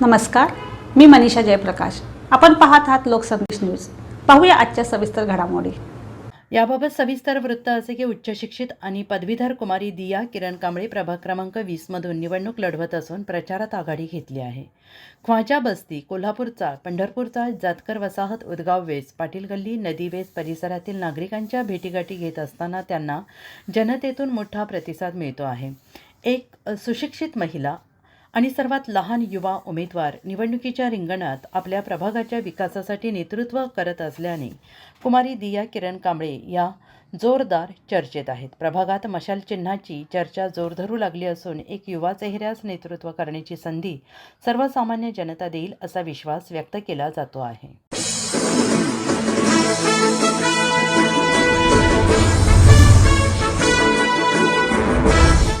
नमस्कार मी मनीषा जयप्रकाश. आपण पाहत आहात लोकसंदेश न्यूज. पाहूया आजच्या सविस्तर घडामोडी. याबाबत सविस्तर वृत्त असे की उच्च शिक्षित आणि पदवीधर कुमारी दिया किरण कांबळे प्रभाग क्रमांक वीसमधून निवडणूक लढवत असून प्रचारात आघाडी घेतली आहे. ख्वाजा बस्ती कोल्हापूरचा पंढरपूरचा जातकर वसाहत उदगाव वेस पाटील गल्ली नदी वेस परिसरातील नागरिकांच्या भेटीगाठी घेत असताना त्यांना जनतेतून मोठा प्रतिसाद मिळतो आहे. एक सुशिक्षित महिला आणि सर्वात लहान युवा उमेदवार निवडणुकीच्या रिंगणात आपल्या प्रभागाच्या विकासासाठी नेतृत्व करत असल्याने कुमारी दिया किरण कांबळे या जोरदार चर्चेत आहेत. प्रभागात मशाल चिन्हाची चर्चा जोर धरू लागली असून एक युवा चेहऱ्यास नेतृत्व करण्याची संधी सर्वसामान्य जनता देईल असा विश्वास व्यक्त केला जातो आहे.